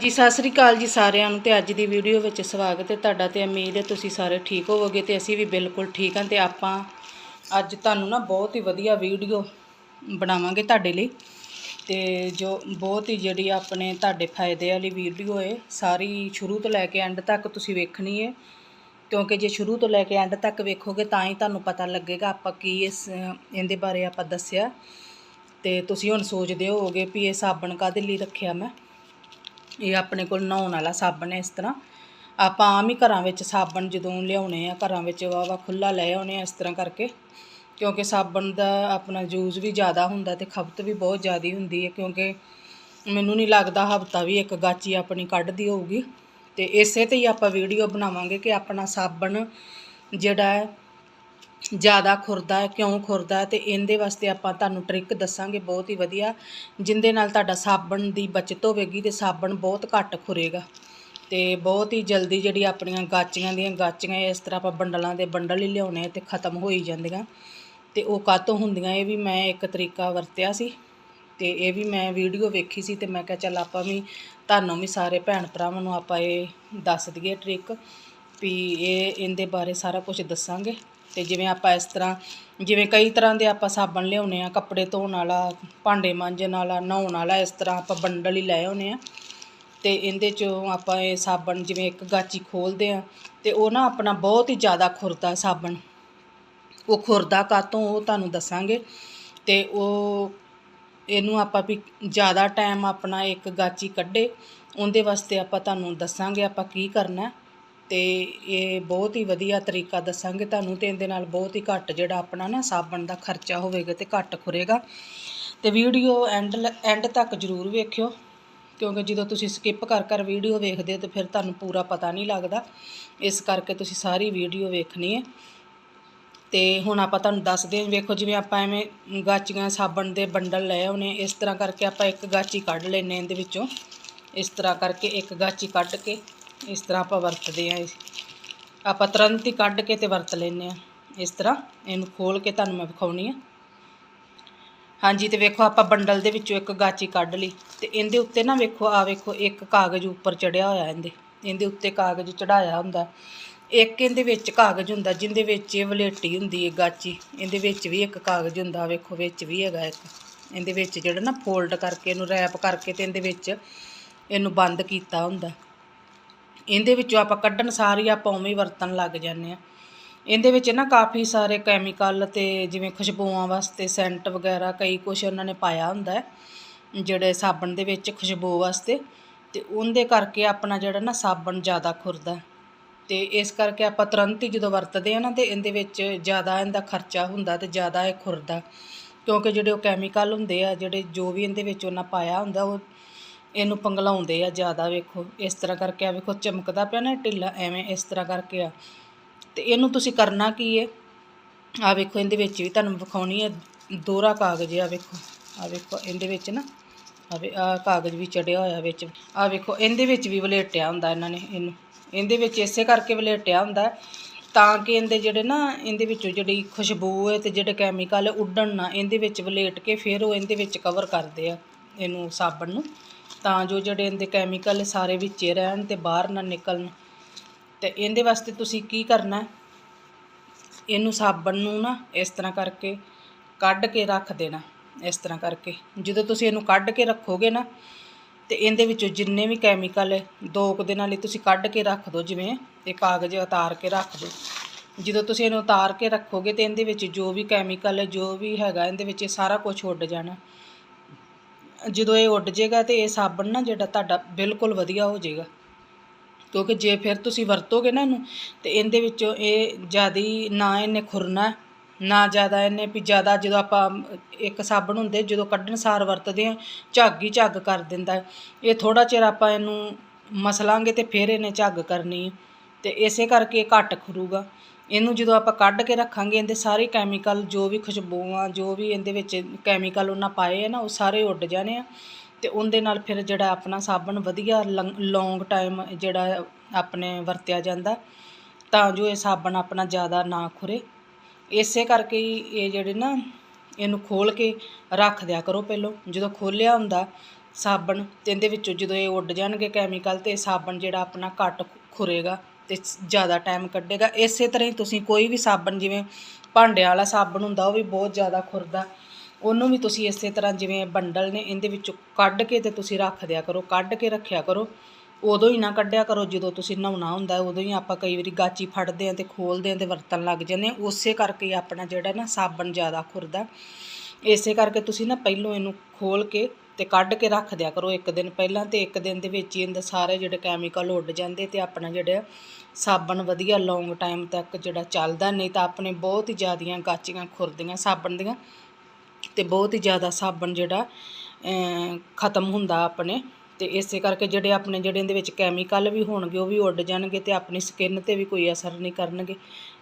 ਜੀ ਸਤਿ ਸ੍ਰੀ ਅਕਾਲ ਜੀ ਸਾਰਿਆਂ ਨੂੰ ਤੇ ਅੱਜ ਦੀ ਵੀਡੀਓ ਵਿੱਚ ਸਵਾਗਤ ਹੈ ਤੁਹਾਡਾ ਤੇ ਉਮੀਦ ਹੈ ਤੁਸੀਂ ਸਾਰੇ ਠੀਕ ਹੋਵੋਗੇ ਤੇ ਅਸੀਂ ਵੀ ਬਿਲਕੁਲ ਠੀਕ ਹਾਂ ਤੇ ਆਪਾਂ ਅੱਜ ਤੁਹਾਨੂੰ ਨਾ ਬਹੁਤ ਹੀ ਵਧੀਆ ਵੀਡੀਓ ਬਣਾਵਾਂਗੇ ਤੁਹਾਡੇ ਲਈ ਤੇ ਜੋ ਬਹੁਤ ਹੀ ਜਿਹੜੀ ਆਪਣੇ ਤੁਹਾਡੇ ਫਾਇਦੇ ਵਾਲੀ ਵੀਡੀਓ ਹੈ, ਸਾਰੀ ਸ਼ੁਰੂ ਤੋਂ ਲੈ ਕੇ ਐਂਡ ਤੱਕ ਤੁਸੀਂ ਵੇਖਣੀ ਹੈ। ਕਿਉਂਕਿ ਜੇ ਸ਼ੁਰੂ ਤੋਂ ਲੈ ਕੇ ਐਂਡ ਤੱਕ ਵੇਖੋਗੇ ਤਾਂ ਹੀ ਤੁਹਾਨੂੰ ਪਤਾ ਲੱਗੇਗਾ ਆਪਾਂ ਕੀ ਇਸ, ਇਹਦੇ ਬਾਰੇ ਆਪਾਂ ਦੱਸਿਆ। ਤੇ ਤੁਸੀਂ ਹੁਣ ਸੋਚਦੇ ਹੋਵੋਗੇ ਵੀ ਇਹ ਸਾਬਣ ਕਾਹਦੇ ਲਈ ਰੱਖਿਆ ਮੈਂ। ਇਹ ਆਪਣੇ ਕੋਲ ਨਹਾਉਣ ਵਾਲਾ ਸਾਬਣ ਹੈ ਇਸ ਤਰ੍ਹਾਂ। ਆਪਾਂ ਆਮ ਹੀ ਘਰਾਂ ਵਿੱਚ ਸਾਬਣ ਜਦੋਂ ਲਿਆਉਣੇ ਆ, ਘਰਾਂ ਵਿੱਚ ਵਾਵਾ ਖੁੱਲਾ ਲੈ ਆਉਣੇ ਆ ਇਸ ਤਰ੍ਹਾਂ ਕਰਕੇ। ਕਿਉਂਕਿ ਸਾਬਣ ਦਾ ਆਪਣਾ ਯੂਜ਼ ਵੀ ਜ਼ਿਆਦਾ ਹੁੰਦਾ ਤੇ ਖਪਤ ਵੀ ਬਹੁਤ ਜ਼ਿਆਦੀ ਹੁੰਦੀ ਹੈ, ਕਿਉਂਕਿ ਮੈਨੂੰ ਨਹੀਂ ਲੱਗਦਾ ਹਫਤਾ ਵੀ ਇੱਕ ਗਾਚੀ ਆਪਣੀ ਕੱਢਦੀ ਹੋਊਗੀ। ਤੇ ਇਸੇ ਤੇ ਹੀ ਆਪਾਂ ਵੀਡੀਓ ਬਣਾਵਾਂਗੇ ਕਿ ਆਪਣਾ ਸਾਬਣ ਜਿਹੜਾ ਹੈ ਜ਼ਿਆਦਾ ਖੁਰਦਾ ਹੈ, ਕਿਉਂ ਖੁਰਦਾ ਹੈ ਤੇ ਇਹਦੇ ਵਾਸਤੇ ਆਪਾਂ ਤੁਹਾਨੂੰ ਟ੍ਰਿਕ ਦੱਸਾਂਗੇ, ਬਹੁਤ ਹੀ ਵਧੀਆ। ਜਿੰਦੇ ਨਾਲ ਤੁਹਾਡਾ ਸਾਬਣ ਦੀ ਬਚਤ ਹੋਵੇਗੀ ਤੇ ਸਾਬਣ ਬਹੁਤ ਘੱਟ ਖੁਰੇਗਾ। ਤੇ ਬਹੁਤ ਹੀ ਜਲਦੀ ਜਿਹੜੀ ਆਪਣੀਆਂ ਗਾਚੀਆਂ ਦੀਆਂ ਗਾਚੀਆਂ, ਇਸ ਤਰ੍ਹਾਂ ਆਪਾਂ ਬੰਡਲਾਂ ਦੇ ਬੰਡਲ ਹੀ ਲਿਆਉਣੇ ਤੇ ਖਤਮ ਹੋਈ ਜਾਂਦੀਆਂ। ਤੇ ਉਹ ਕਾਤੋਂ ਹੁੰਦੀਆਂ, ਇਹ ਵੀ ਮੈਂ ਇੱਕ ਤਰੀਕਾ ਵਰਤਿਆ ਸੀ। ਤੇ ਇਹ ਵੀ ਮੈਂ ਵੀਡੀਓ ਵੇਖੀ ਸੀ ਤੇ ਮੈਂ ਕਿਹਾ ਚੱਲ ਆਪਾਂ ਵੀ, ਤੁਹਾਨੂੰ ਵੀ ਸਾਰੇ ਭੈਣ ਭਰਾਵਾਂ ਨੂੰ ਆਪਾਂ ਇਹ ਦੱਸ ਦਈਏ ਟ੍ਰਿਕ ਵੀ ਇਹ, ਇਹਦੇ ਬਾਰੇ ਸਾਰਾ ਕੁਝ ਦੱਸਾਂਗੇ। ਤੇ ਜਿਵੇਂ ਆਪਾਂ ਇਸ ਤਰ੍ਹਾਂ, ਜਿਵੇਂ ਕਈ ਤਰ੍ਹਾਂ ਦੇ ਆਪਾਂ ਸਾਬਣ ਲਿਆਉਨੇ ਆ ਕੱਪੜੇ ਧੋਣ ਵਾਲਾ, ਭਾਂਡੇ ਮਾਂਜਣ ਵਾਲਾ, ਨਹਾਉਣ ਵਾਲਾ, ਇਸ ਤਰ੍ਹਾਂ ਆਪਾਂ ਬੰਡਲ ਹੀ ਲੈ ਆਉਨੇ ਆ ਤੇ ਇਹਦੇ ਚੋਂ ਆਪਾਂ ਇਹ ਸਾਬਣ ਜਿਵੇਂ ਇੱਕ ਗਾਚੀ ਖੋਲਦੇ ਆ ਤੇ ਉਹ ਨਾ ਆਪਣਾ ਬਹੁਤ ਹੀ ਜ਼ਿਆਦਾ ਖੁਰਦਾ ਸਾਬਣ। ਉਹ ਖੁਰਦਾ ਕਾਤੋਂ ਉਹ ਤੁਹਾਨੂੰ ਦੱਸਾਂਗੇ। ਤੇ ਉਹ, ਇਹਨੂੰ ਆਪਾਂ ਵੀ ਜ਼ਿਆਦਾ ਟਾਈਮ ਆਪਣਾ ਇੱਕ ਗਾਚੀ ਕੱਢੇ, ਉਹਦੇ ਵਾਸਤੇ ਆਪਾਂ ਤੁਹਾਨੂੰ ਦੱਸਾਂਗੇ ਆਪਾਂ ਕੀ ਕਰਨਾ। ਅਤੇ ਇਹ ਬਹੁਤ ਹੀ ਵਧੀਆ ਤਰੀਕਾ ਦੱਸਾਂਗੇ ਤੁਹਾਨੂੰ ਅਤੇ ਇਹਦੇ ਨਾਲ ਬਹੁਤ ਹੀ ਘੱਟ ਜਿਹੜਾ ਆਪਣਾ ਨਾ ਸਾਬਣ ਦਾ ਖਰਚਾ ਹੋਵੇਗਾ ਅਤੇ ਘੱਟ ਖੁਰੇਗਾ। ਅਤੇ ਵੀਡੀਓ ਐਂਡ ਐਂਡ ਤੱਕ ਜ਼ਰੂਰ ਵੇਖਿਓ, ਕਿਉਂਕਿ ਜਦੋਂ ਤੁਸੀਂ ਸਕਿਪ ਕਰ ਕਰ ਵੀਡੀਓ ਵੇਖਦੇ ਹੋ ਤਾਂ ਫਿਰ ਤੁਹਾਨੂੰ ਪੂਰਾ ਪਤਾ ਨਹੀਂ ਲੱਗਦਾ। ਇਸ ਕਰਕੇ ਤੁਸੀਂ ਸਾਰੀ ਵੀਡੀਓ ਵੇਖਣੀ ਹੈ। ਤੇ ਹੁਣ ਆਪਾਂ ਤੁਹਾਨੂੰ ਦੱਸਦੇ ਹਾਂ, ਵੇਖੋ ਜਿਵੇਂ ਆਪਾਂ ਐਵੇਂ ਗਾਚੀਆਂ ਸਾਬਣ ਦੇ ਬੰਡਲ ਲਏ ਹੋਣੇ, ਇਸ ਤਰ੍ਹਾਂ ਕਰਕੇ ਆਪਾਂ ਇੱਕ ਗਾਚੀ ਕੱਢ ਲੈਨੇ ਇਹਦੇ ਵਿੱਚੋਂ। ਇਸ ਤਰ੍ਹਾਂ ਕਰਕੇ ਇੱਕ ਗਾਚੀ ਕੱਢ ਕੇ ਇਸ ਤਰ੍ਹਾਂ ਆਪਾਂ ਵਰਤਦੇ ਆ ਆਪਾਂ ਤੁਰੰਤ ਹੀ ਕੱਢ ਕੇ ਤੇ ਵਰਤ ਲੈਨੇ ਆ ਇਸ ਤਰ੍ਹਾਂ ਇਹਨੂੰ ਖੋਲ ਕੇ ਤੁਹਾਨੂੰ ਮੈਂ ਵਿਖਾਉਣੀ ਆ ਹਾਂਜੀ, ਤੇ ਵੇਖੋ ਆਪਾਂ ਬੰਡਲ ਦੇ ਵਿੱਚੋਂ ਇੱਕ ਗਾਚੀ ਕੱਢ ਲਈ ਤੇ ਇਹਦੇ ਉੱਤੇ ਨਾ ਵੇਖੋ ਆ ਵੇਖੋ, ਇੱਕ ਕਾਗਜ਼ ਉੱਪਰ ਚੜਿਆ ਹੋਇਆ ਇਹਦੇ ਇਹਦੇ ਉੱਤੇ ਕਾਗਜ਼ ਚੜਾਇਆ ਹੁੰਦਾ। ਇੱਕ ਇਹਦੇ ਵਿੱਚ ਕਾਗਜ਼ ਹੁੰਦਾ ਜਿੰਦੇ ਵਿੱਚ ਇਹ ਵਲੇਟੀ ਹੁੰਦੀ ਹੈ ਗਾਚੀ, ਇਹਦੇ ਵਿੱਚ ਵੀ ਇੱਕ ਕਾਗਜ਼ ਹੁੰਦਾ ਵੇਖੋ ਵਿੱਚ ਵੀ ਹੈਗਾ ਇੱਕ। ਇਹਦੇ ਵਿੱਚ ਜਿਹੜਾ ਨਾ ਫੋਲਡ ਕਰਕੇ ਇਹਨੂੰ ਰੈਪ ਕਰਕੇ ਤੇ ਇਹਦੇ ਵਿੱਚ ਇਹਨੂੰ ਬੰਦ ਕੀਤਾ ਹੁੰਦਾ। ਇਹਦੇ ਵਿੱਚੋਂ ਆਪਾਂ ਕੱਢਣ ਸਾਰੀ ਆਪਾਂ ਉਵੇਂ ਵਰਤਣ ਲੱਗ ਜਾਂਦੇ ਆ ਇਹਦੇ ਵਿੱਚ ਨਾ ਕਾਫੀ ਸਾਰੇ ਕੈਮੀਕਲ ਤੇ ਜਿਵੇਂ ਖੁਸ਼ਬੂਆਂ ਵਾਸਤੇ ਸੈਂਟ ਵਗੈਰਾ ਕਈ ਕੁਝ ਉਹਨਾਂ ਨੇ ਪਾਇਆ ਹੁੰਦਾ ਜਿਹੜੇ ਸਾਬਣ ਦੇ ਵਿੱਚ ਖੁਸ਼ਬੂ ਵਾਸਤੇ ਤੇ ਉਹਦੇ ਕਰਕੇ ਆਪਣਾ ਜਿਹੜਾ ਨਾ ਸਾਬਣ ਜ਼ਿਆਦਾ ਖੁਰਦਾ ਤੇ ਇਸ ਕਰਕੇ ਆਪਾਂ ਤੁਰੰਤ ਹੀ ਜਦੋਂ ਵਰਤਦੇ ਆ ਨਾ ਤੇ ਇਹਦੇ ਵਿੱਚ ਜ਼ਿਆਦਾ ਇਹਦਾ ਖਰਚਾ ਹੁੰਦਾ ਤੇ ਜ਼ਿਆਦਾ ਇਹ ਖੁਰਦਾ ਕਿਉਂਕਿ ਜਿਹੜੇ ਉਹ ਕੈਮੀਕਲ ਹੁੰਦੇ ਆ, ਜਿਹੜੇ ਜੋ ਵੀ ਇਹਦੇ ਵਿੱਚ ਉਹਨਾਂ ਪਾਇਆ ਹੁੰਦਾ ਉਹ ਇਹਨੂੰ ਪੰਗਲਾਉਂਦੇ ਆ ਜ਼ਿਆਦਾ, ਵੇਖੋ, ਇਸ ਤਰ੍ਹਾਂ ਕਰਕੇ ਆ, ਵੇਖੋ, ਚਮਕਦਾ ਪਿਆ ਨਾ ਢਿੱਲਾ, ਐਵੇਂ ਇਸ ਤਰ੍ਹਾਂ ਕਰਕੇ ਆ। ਤੇ ਇਹਨੂੰ ਤੁਸੀਂ ਕਰਨਾ ਕੀ ਹੈ ਆ ਵੇਖੋ, ਇਹਦੇ ਵਿੱਚ ਵੀ ਤੁਹਾਨੂੰ ਵਿਖਾਉਣੀ ਹੈ ਦੋਹਰਾ ਕਾਗਜ਼ ਆ, ਵੇਖੋ। ਆ ਵੇਖੋ, ਇਹਦੇ ਵਿੱਚ ਨਾ ਆਵੇ ਵੇ ਆ ਕਾਗਜ਼ ਵੀ ਚੜਿਆ ਹੋਇਆ ਵਿੱਚ। ਆ ਵੇਖੋ, ਇਹਦੇ ਵਿੱਚ ਵੀ ਵਲੇਟਿਆ ਹੁੰਦਾ ਇਹਨਾਂ ਨੇ ਇਹਨੂੰ। ਇਹਦੇ ਵਿੱਚ ਇਸੇ ਕਰਕੇ ਵਲੇਟਿਆ ਹੁੰਦਾ ਤਾਂ ਕਿ ਇਹਦੇ ਜਿਹੜੇ ਨਾ, ਇਹਦੇ ਵਿੱਚੋਂ ਜਿਹੜੀ ਖੁਸ਼ਬੂ ਹੈ ਤੇ ਜਿਹੜੇ ਕੈਮੀਕਲ ਉੱਡਣ ਨਾ, ਇਹਦੇ ਵਿੱਚ ਵਲੇਟ ਕੇ ਫਿਰ ਉਹ ਇਹਦੇ ਵਿੱਚ ਕਵਰ ਕਰਦੇ ਆ, ਇਹਨੂੰ ਸਾਬਣ ਨੂੰ। ਤਾਂ ਜੋ ਜਿਹੜੇ ਇਹਦੇ ਕੈਮੀਕਲ ਸਾਰੇ ਵਿੱਚੇ ਰਹਿਣ ਤੇ ਬਾਹਰ ਨਾ ਨਿਕਲਣ। ਤੇ ਇਹਦੇ ਵਾਸਤੇ ਤੁਸੀਂ ਕੀ ਕਰਨਾ ਇਹਨੂੰ ਸਾਬਣ ਨੂੰ ਨਾ ਇਸ ਤਰ੍ਹਾਂ ਕਰਕੇ ਕੱਢ ਕੇ ਰੱਖ ਦੇਣਾ ਇਸ ਤਰ੍ਹਾਂ ਕਰਕੇ। ਜਦੋਂ ਤੁਸੀਂ ਇਹਨੂੰ ਕੱਢ ਕੇ ਰੱਖੋਗੇ ਨਾ, ਤੇ ਇਹਦੇ ਵਿੱਚੋਂ ਜਿੰਨੇ ਵੀ ਕੈਮੀਕਲ ਹੈ, ਦੋ ਕੁ ਦਿਨਾਂ ਲਈ ਤੁਸੀਂ ਕੱਢ ਕੇ ਰੱਖ ਦਿਓ, ਜਿਵੇਂ ਇਹ ਕਾਗਜ਼ ਉਤਾਰ ਕੇ ਰੱਖ ਦਿਓ। ਜਦੋਂ ਤੁਸੀਂ ਇਹਨੂੰ ਉਤਾਰ ਕੇ ਰੱਖੋਗੇ ਤੇ ਇਹਦੇ ਵਿੱਚ ਜੋ ਵੀ ਕੈਮੀਕਲ ਹੈ, ਜੋ ਵੀ ਹੈਗਾ, ਇਹਦੇ ਵਿੱਚ ਇਹ ਸਾਰਾ ਕੁਝ ਉੱਡ ਜਾਣਾ। ਜਦੋਂ ਇਹ ਉੱਡ ਜਾਏਗਾ ਤੇ ਇਹ ਸਾਬਣ ਨਾ ਜਿਹੜਾ ਤੁਹਾਡਾ ਬਿਲਕੁਲ ਵਧੀਆ ਹੋ ਜਾਏਗਾ। ਕਿਉਂਕਿ ਜੇ ਫਿਰ ਤੁਸੀਂ ਵਰਤੋਗੇ ਨਾ ਇਹਨੂੰ, ਤੇ ਇਹਦੇ ਵਿੱਚੋਂ ਇਹ ਜਿਆਦੀ ਨਾ ਇਹਨੇ ਖੁਰਨਾ, ਨਾ ਜ਼ਿਆਦਾ ਇਹਨੇ ਵੀ ਜ਼ਿਆਦਾ ਜਦੋਂ ਆਪਾਂ ਇੱਕ ਸਾਬਣ ਹੁੰਦੇ ਜਦੋਂ ਕੱਢਣ ਸਾਰ ਵਰਤਦੇ ਆ ਝੱਗ ਹੀ ਝੱਗ ਕਰ ਦਿੰਦਾ। ਇਹ ਥੋੜਾ ਚਿਰ ਆਪਾਂ ਇਹਨੂੰ ਮਸਲਾਂਗੇ ਤੇ ਫਿਰ ਇਹਨੇ ਝੱਗ ਕਰਨੀ ਹੈ, ਤੇ ਇਸੇ ਕਰਕੇ ਇਹ ਘੱਟ ਖੁਰੂਗਾ। ਇਹਨੂੰ ਜਦੋਂ ਆਪਾਂ ਕੱਢ ਕੇ ਰੱਖਾਂਗੇ, ਇਹਦੇ ਸਾਰੇ ਕੈਮੀਕਲ ਜੋ ਵੀ ਖੁਸ਼ਬੂਆਂ, ਜੋ ਵੀ ਇਹਦੇ ਵਿੱਚ ਕੈਮੀਕਲ ਉਹਨਾਂ ਪਾਏ ਆ ਨਾ, ਉਹ ਸਾਰੇ ਉੱਡ ਜਾਣੇ ਆ। ਤੇ ਉਹਦੇ ਨਾਲ ਫਿਰ ਜਿਹੜਾ ਆਪਣਾ ਸਾਬਣ ਵਧੀਆ ਲੌਂਗ ਟਾਈਮ ਜਿਹੜਾ ਆਪਣੇ ਵਰਤਿਆ ਜਾਂਦਾ, ਤਾਂ ਜੋ ਇਹ ਸਾਬਣ ਆਪਣਾ ਜ਼ਿਆਦਾ ਨਾ ਖੁਰੇ। ਇਸੇ ਕਰਕੇ ਹੀ ਇਹ ਜਿਹੜੇ ਨਾ, ਇਹਨੂੰ ਖੋਲ ਕੇ ਰੱਖ ਦਿਆ ਕਰੋ ਪਹਿਲੋਂ। ਜਦੋਂ ਖੋਲਿਆ ਹੁੰਦਾ ਸਾਬਣ, ਤੇ ਇਹਦੇ ਵਿੱਚੋਂ ਜਦੋਂ ਇਹ ਉੱਡ ਜਾਣਗੇ ਕੈਮੀਕਲ ਤੇ ਸਾਬਣ ਜਿਹੜਾ ਆਪਣਾ ਘੱਟ ਖੁਰੇਗਾ। ਤੇ ਜ਼ਿਆਦਾ ਟਾਈਮ ਕੱਢੇਗਾ। ਇਸੇ ਤਰ੍ਹਾਂ ਹੀ ਤੁਸੀਂ ਕੋਈ ਵੀ ਸਾਬਣ, ਜਿਵੇਂ ਭਾਂਡਿਆਂ ਵਾਲਾ ਸਾਬਣ ਹੁੰਦਾ, ਉਹ ਵੀ ਬਹੁਤ ਜ਼ਿਆਦਾ ਖੁਰਦਾ। ਉਹਨੂੰ ਵੀ ਤੁਸੀਂ ਇਸੇ ਤਰ੍ਹਾਂ ਜਿਵੇਂ ਬੰਡਲ ਨੇ, ਇਹਦੇ ਵਿੱਚੋਂ ਕੱਢ ਕੇ ਤੇ ਤੁਸੀਂ ਰੱਖ ਦਿਆ ਕਰੋ। ਕੱਢ ਕੇ ਰੱਖਿਆ ਕਰੋ। ਉਦੋਂ ਹੀ ਨਾ ਕੱਢਿਆ ਕਰੋ, ਜਦੋਂ ਤੁਸੀਂ ਨਹਾਉਣਾ ਹੁੰਦਾ, ਉਦੋਂ ਹੀ ਆਪਾਂ ਕਈ ਵਾਰੀ ਗਾਚੀ ਫੜਦੇ ਆਂ ਤੇ ਖੋਲਦੇ ਆਂ ਤੇ ਵਰਤਣ ਲੱਗ ਜਾਂਦੇ ਹਾਂ। ਉਸੇ ਕਰਕੇ ਆਪਣਾ ਜਿਹੜਾ ਨਾ ਸਾਬਣ ਜ਼ਿਆਦਾ ਖੁਰਦਾ। ਇਸੇ ਕਰਕੇ ਤੁਸੀਂ ਨਾ ਪਹਿਲੋਂ ਇਹਨੂੰ ਖੋਲ ਕੇ ਤੇ ਕੱਢ ਕੇ ਰੱਖ ਦਿਆ ਕਰੋ ਇੱਕ ਦਿਨ ਪਹਿਲਾਂ ਤੇ ਇੱਕ ਦਿਨ ਦੇ ਵਿੱਚ ਹੀ ਇਹਦੇ ਸਾਰੇ ਜਿਹੜੇ ਕੈਮੀਕਲ ਉੱਡ ਜਾਂਦੇ ਤੇ ਆਪਣਾ ਜਿਹੜਾ ਸਾਬਣ ਵਧੀਆ ਲੌਂਗ ਟਾਈਮ ਤੱਕ ਜਿਹੜਾ ਚੱਲਦਾ, ਨਹੀਂ ਤਾਂ ਆਪਣੇ ਬਹੁਤ ਹੀ ਜ਼ਿਆਦੀਆਂ ਗਾਚੀਆਂ, ਖੁਰਦੀਆਂ, ਸਾਬਣ ਦੀਆਂ ਤੇ ਬਹੁਤ ਹੀ ਜ਼ਿਆਦਾ ਸਾਬਣ ਜਿਹੜਾ ਖਤਮ ਹੁੰਦਾ ਆਪਣੇ ਤੇ ਇਸੇ ਕਰਕੇ ਜਿਹੜੇ ਆਪਣੇ ਜਿਹੜੇ ਇਹਦੇ ਵਿੱਚ ਕੈਮੀਕਲ ਵੀ ਹੋਣਗੇ ਉਹ ਵੀ ਉੱਡ ਜਾਣਗੇ ਤੇ ਆਪਣੀ ਸਕਿਨ ਤੇ ਵੀ ਕੋਈ ਅਸਰ ਨਹੀਂ ਕਰਨਗੇ।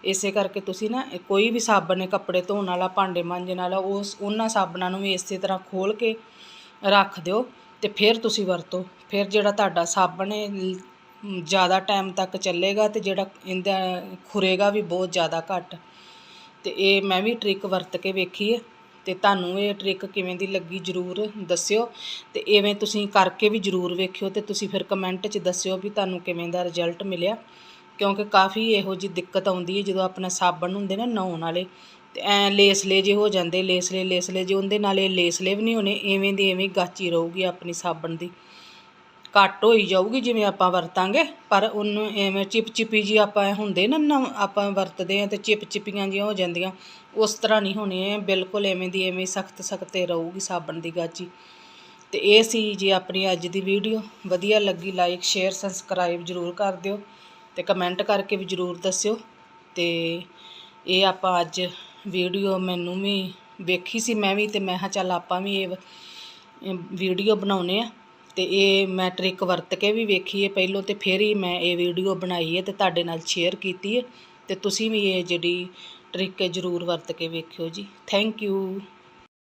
ਇਸੇ ਕਰਕੇ ਤੁਸੀਂ ਨਾ ਕੋਈ ਵੀ ਸਾਬਣ ਹੈ ਕੱਪੜੇ ਧੋਣ ਵਾਲਾ, ਭਾਂਡੇ ਮਾਂਜਣ ਵਾਲਾ, ਉਸ, ਉਹਨਾਂ ਸਾਬਣਾਂ ਨੂੰ ਵੀ ਇਸੇ ਤਰ੍ਹਾਂ ਖੋਲ ਕੇ ਰੱਖ ਦਿਓ ਅਤੇ ਫਿਰ ਤੁਸੀਂ ਵਰਤੋ। ਫਿਰ ਜਿਹੜਾ ਤੁਹਾਡਾ ਸਾਬਣ ਹੈ ਜ਼ਿਆਦਾ ਟਾਈਮ ਤੱਕ ਚੱਲੇਗਾ ਅਤੇ ਜਿਹੜਾ ਇਹਦਾ ਖੁਰੇਗਾ ਵੀ ਬਹੁਤ ਜ਼ਿਆਦਾ ਘੱਟ। ਅਤੇ ਇਹ ਮੈਂ ਵੀ ਟ੍ਰਿਕ ਵਰਤ ਕੇ ਵੇਖੀ ਹੈ ਅਤੇ ਤੁਹਾਨੂੰ ਇਹ ਟ੍ਰਿਕ ਕਿਵੇਂ ਦੀ ਲੱਗੀ ਜਰੂਰ ਦੱਸਿਓ। ਅਤੇ ਇਵੇਂ ਤੁਸੀਂ ਕਰਕੇ ਵੀ ਜਰੂਰ ਵੇਖਿਓ ਅਤੇ ਤੁਸੀਂ ਫਿਰ ਕਮੈਂਟ 'ਚ ਦੱਸਿਓ ਵੀ ਤੁਹਾਨੂੰ ਕਿਵੇਂ ਦਾ ਰਿਜ਼ਲਟ ਮਿਲਿਆ। ਕਿਉਂਕਿ ਕਾਫੀ ਇਹੋ ਜਿਹੀ ਦਿੱਕਤ ਆਉਂਦੀ ਹੈ ਜਦੋਂ ਆਪਣਾ ਸਾਬਣ ਹੁੰਦੇ ਨਾ ਨਹਾਉਣ ਵਾਲੇ। ਤੇ ਐ ਲੇਸਲੇ ਜੇ ਹੋ ਜਾਂਦੇ, ਲੇਸਲੇ ਲੇਸਲੇ ਜੇ, ਉਹਦੇ ਨਾਲ ਇਹ ਲੇਸਲੇ ਵੀ ਨਹੀਂ ਹੋਣੇ, ਐਵੇਂ ਦੀ ਐਵੇਂ ਗਾਚੀ ਰਹੂਗੀ ਆਪਣੀ ਸਾਬਣ ਦੀ। ਘੱਟ ਹੋਈ ਜਾਊਗੀ ਜਿਵੇਂ ਆਪਾਂ ਵਰਤਾਂਗੇ, ਪਰ ਉਹਨੂੰ ਐਵੇਂ ਚਿਪ ਚਿਪੀ ਜੀ ਆਪਾਂ ਹੁੰਦੇ ਨਾ ਆਪਾਂ ਵਰਤਦੇ ਆ ਤੇ ਚਿਪ ਚਿਪੀਆਂ ਜਿਹੀਆਂ ਹੋ ਜਾਂਦੀਆਂ, ਉਸ ਤਰ੍ਹਾਂ ਨਹੀਂ ਹੋਣੀ ਇਹ ਬਿਲਕੁਲ ਐਵੇਂ ਦੀ ਐਵੇਂ ਸਖਤ ਸਖਤੇ ਰਹੂਗੀ ਸਾਬਣ ਦੀ ਗਾਚੀ। ਤੇ ਇਹ ਸੀ ਜੀ ਆਪਣੀ ਅੱਜ ਦੀ ਵੀਡੀਓ, ਵਧੀਆ ਲੱਗੀ ਲਾਈਕ, ਸ਼ੇਅਰ, ਸਬਸਕ੍ਰਾਈਬ ਜਰੂਰ ਕਰ ਦਿਓ ਤੇ ਕਮੈਂਟ ਕਰਕੇ ਵੀ ਜਰੂਰ ਦੱਸਿਓ ਤੇ ਇਹ ਆਪਾਂ ਅੱਜ ਵੀਡੀਓ ਮੈਨੂੰ ਵੀ ਵੇਖੀ ਸੀ ਮੈਂ ਵੀ ਤੇ ਮੈਂ ਹਾਂ ਚੱਲ ਆਪਾਂ ਵੀ ਇਹ ਵੀਡੀਓ ਬਣਾਉਨੇ ਆ ਤੇ ਇਹ ਮੈਂ ਟ੍ਰਿਕ ਵਰਤ ਕੇ ਵੀ ਵੇਖੀ ਹੈ ਪਹਿਲੋਂ ਤੇ ਫਿਰ ਹੀ ਮੈਂ ਇਹ ਵੀਡੀਓ ਬਣਾਈ ਹੈ ਤੇ ਤੁਹਾਡੇ ਨਾਲ ਸ਼ੇਅਰ ਕੀਤੀ ਹੈ ਤੇ ਤੁਸੀਂ ਵੀ ਇਹ ਜਿਹੜੀ ਟ੍ਰਿਕ ਹੈ ਜਰੂਰ ਵਰਤ ਕੇ ਵੇਖਿਓ ਜੀ। Thank you